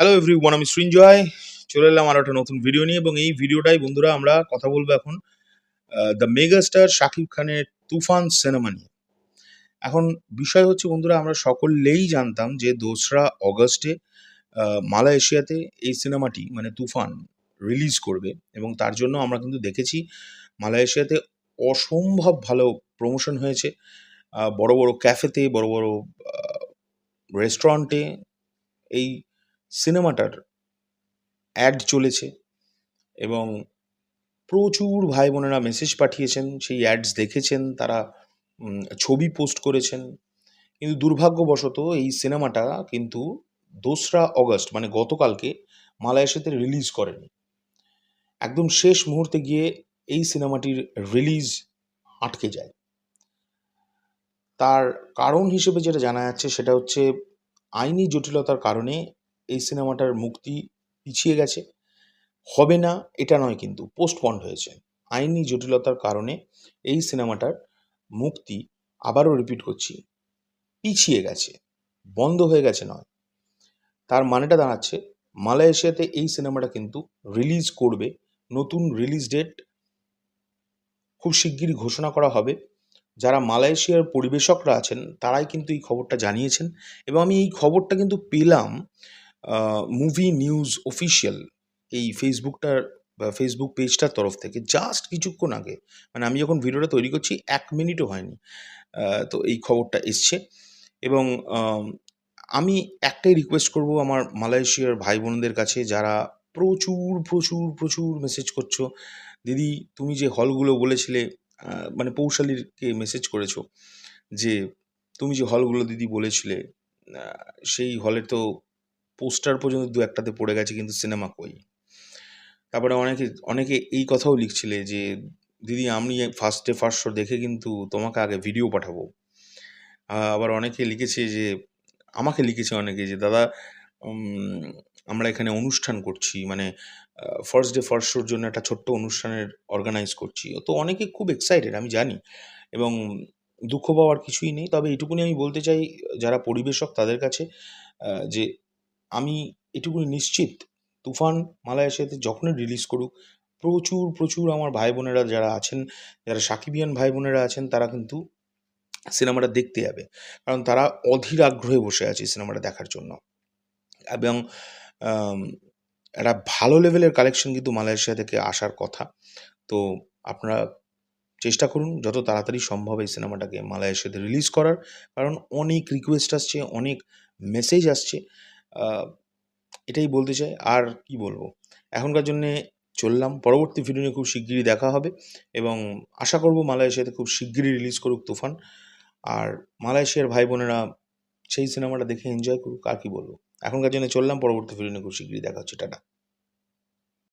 Hello every everyone আমি সৃঞ্জয় চলে এলাম আরও একটা নতুন ভিডিও নিয়ে এবং এই ভিডিওটাই বন্ধুরা আমরা কথা বলব এখন দ্য মেগাস্টার শাকিব খানের তুফান সিনেমা নিয়ে। এখন বিষয় হচ্ছে বন্ধুরা, আমরা সকলেই জানতাম যে দোসরা অগস্টে মালয়েশিয়াতে এই সিনেমাটি মানে তুফান রিলিজ করবে এবং তার জন্য আমরা কিন্তু দেখেছি মালয়েশিয়াতে অসম্ভব ভালো প্রমোশন হয়েছে। বড় বড় ক্যাফেতে বড় বড় রেস্টুরেন্টে এই সিনেমাটার অ্যাড চলেছে এবং প্রচুর ভাই বোনেরা মেসেজ পাঠিয়েছেন, সেই অ্যাডস দেখেছেন, তারা ছবি পোস্ট করেছেন। কিন্তু দুর্ভাগ্যবশত এই সিনেমাটা কিন্তু দোসরা অগস্ট মানে গতকালকে মালয়েশিয়াতে রিলিজ করেনি। একদম শেষ মুহূর্তে গিয়ে এই সিনেমাটির রিলিজ আটকে যায়। তার কারণ হিসেবে যেটা জানা যাচ্ছে, সেটা হচ্ছে আইনি জটিলতার কারণে এই সিনেমাটার মুক্তি পিছিয়ে গেছে। হবে না, এটা নয় কিন্তু পোস্টপন্ড হয়েছে। আইনি জটিলতার কারণে এই সিনেমাটার মুক্তি আবারও রিপিট করছি, পিছিয়ে গেছে, বন্ধ হয়ে গেছে নয়। তার মানেটা দাঁড়াচ্ছে, মালয়েশিয়াতে এই সিনেমাটা কিন্তু রিলিজ করবে, নতুন রিলিজ ডেট খুব শিগগিরই ঘোষণা করা হবে। যারা মালয়েশিয়ার পরিবেশকরা আছেন, তারাই কিন্তু এই খবরটা জানিয়েছেন। এবং আমি এই খবরটা কিন্তু পেলাম মুভি নিউজ অফিসিয়াল এই ফেসবুকটার ফেসবুক পেজটার তরফ থেকে জাস্ট কিছুক্ষণ আগে মানে আমি যখন ভিডিওটা তৈরি করছি, এক মিনিটও হয়নি। তো এই খবরটা এসছে। এবং আমি একটাই রিকোয়েস্ট করব আমার মালয়েশিয়ার ভাই বোনদের কাছে, যারা প্রচুর প্রচুর প্রচুর মেসেজ করছ। দিদি, তুমি যে হলগুলো বলেছিলে মানে পৌশালীকে মেসেজ করেছ, যে তুমি যে হলগুলো দিদি বলেছিলে সেই হলে তো পোস্টার পর্যন্ত দু একটাতে পড়ে গেছে কিন্তু সিনেমা কই। তারপরে অনেকে অনেকে এই কথাও লিখছিলে যে, দিদি, আমি ফার্স্টে ফার্স্ট শো দেখে কিন্তু তোমাকে আগে ভিডিও পাঠাবো। আবার অনেকে লিখেছে যে, আমাকে লিখেছে অনেকে যে, দাদা আমরা এখানে অনুষ্ঠান করছি মানে ফার্স্ট ডে ফার্স্ট শোর জন্য একটা ছোট্ট অনুষ্ঠানের অর্গানাইজ করছি। তো অনেকে খুব এক্সাইটেড আমি জানি। এবং দুঃখ পাওয়ার কিছুই নেই। তবে এটুকুনি আমি বলতে চাই, যারা পরিবেশক তাদের কাছে যে আমি এটুকুনি নিশ্চিত, তুফান মালয়েশিয়াতে যখনই রিলিজ করুক, প্রচুর প্রচুর আমার ভাই বোনেরা যারা আছেন, যারা সাকিবিয়ান ভাই বোনেরা আছেন, তারা কিন্তু সিনেমাটা দেখতে যাবে। কারণ তারা অধীর আগ্রহে বসে আছে সিনেমাটা দেখার জন্য। এবং একটা ভালো লেভেলের কালেকশন কিন্তু মালয়েশিয়া থেকে আসার কথা। তো আপনারা চেষ্টা করুন যত তাড়াতাড়ি সম্ভব এই সিনেমাটাকে মালয়েশিয়াতে রিলিজ করার। কারণ অনেক রিকোয়েস্ট আসছে, অনেক মেসেজ আসছে। এটাই বলতে চাই, আর কি বলব? এখনকার জন্যে চললাম, পরবর্তী ভিডিও নিয়ে খুব শিগগিরই দেখা হবে এবং আশা করব মালয়েশিয়াতে খুব শিগগিরই রিলিজ করুক তুফান। আর মালয়েশিয়ার ভাই বোনেরা সেই সিনেমাটা দেখে এনজয় করুক, আর কি বলব? এখনকার জন্য চললাম, পরবর্তী ভিডিও নিয়ে খুব শিগগিরই দেখা হচ্ছে, টাটা।